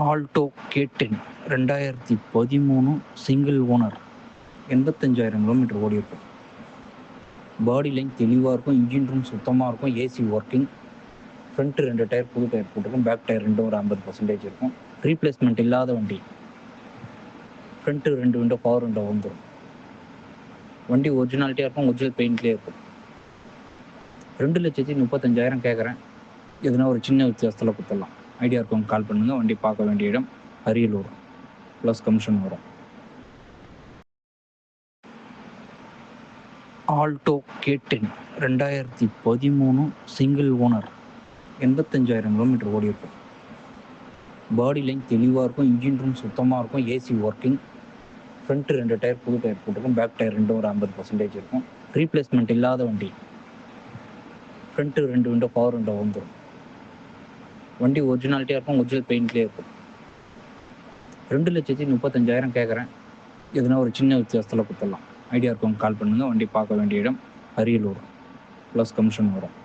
Alto K ten ரெண்டாயிரத்தி பதிமூணு single owner எண்பத்தஞ்சாயிரம் கிலோமீட்டர் ஓடியிருக்கும். பாடி லைன் தெளிவாக இருக்கும் இன்ஜின் ரூம் சுத்தமாக இருக்கும் ஏசி ஒர்க்கிங் ஃப்ரண்ட்டு ரெண்டு டயர் புது டயர் போட்டிருக்கும் பேக் டயர் ரெண்டும் ஒரு ஐம்பது பர்சன்டேஜ் இருக்கும். ரீப்ளேஸ்மெண்ட் இல்லாத வண்டி. ஃப்ரண்ட்டு ரெண்டு விண்டோ பவர் விண்டோ வந்துடும் வண்டி ஒரிஜினாலிட்டியாக இருக்கும் ஒரிஜினல் பெயிண்ட்லேயே இருக்கும். ரெண்டு லட்சத்தி முப்பத்தஞ்சாயிரம் கேட்குறேன் எதுனா ஒரு சின்ன வித்தியாசத்தில் கொடுத்துடலாம். ஐடியா இருக்கவங்க கால் பண்ணுங்கள் வண்டி பார்க்க வேண்டிய இடம் அரியலூர். ப்ளஸ் கமிஷன் வரும். ஆல்டோ கேட்டின் ரெண்டாயிரத்தி பதிமூணு சிங்கிள் ஓனர் எண்பத்தஞ்சாயிரம் கிலோமீட்டர் ஓடி இருக்கும் பாடி லைன் தெளிவாக இருக்கும். இன்ஜின் ரூம் சுத்தமாக இருக்கும். ஏசி ஒர்க்கிங் ஃப்ரண்ட்டு ரெண்டு டயர் புது டயர் போட்டிருக்கும். பேக் டயர் ரெண்டும் ஒரு ஐம்பது பர்சன்டேஜ் இருக்கும். ரீப்ளேஸ்மெண்ட் இல்லாத வண்டி. ஃப்ரண்ட்டு ரெண்டு விண்டோ பவர் விண்டோ வந்துடும் வண்டி ஒரிஜினாலிட்டியாக இருக்கும் ஒரிஜினல் பெயிண்ட்லேயே இருக்கும். ரெண்டு லட்சத்தி முப்பத்தஞ்சாயிரம் கேட்குறேன் எதுனா ஒரு சின்ன வித்தியாசத்தில் கொடுத்துடலாம். ஐடியா இருக்கவங்க கால் பண்ணுங்கள் வண்டி பார்க்க வேண்டிய இடம் அரியலூர். ப்ளஸ் கமிஷன் வரும்.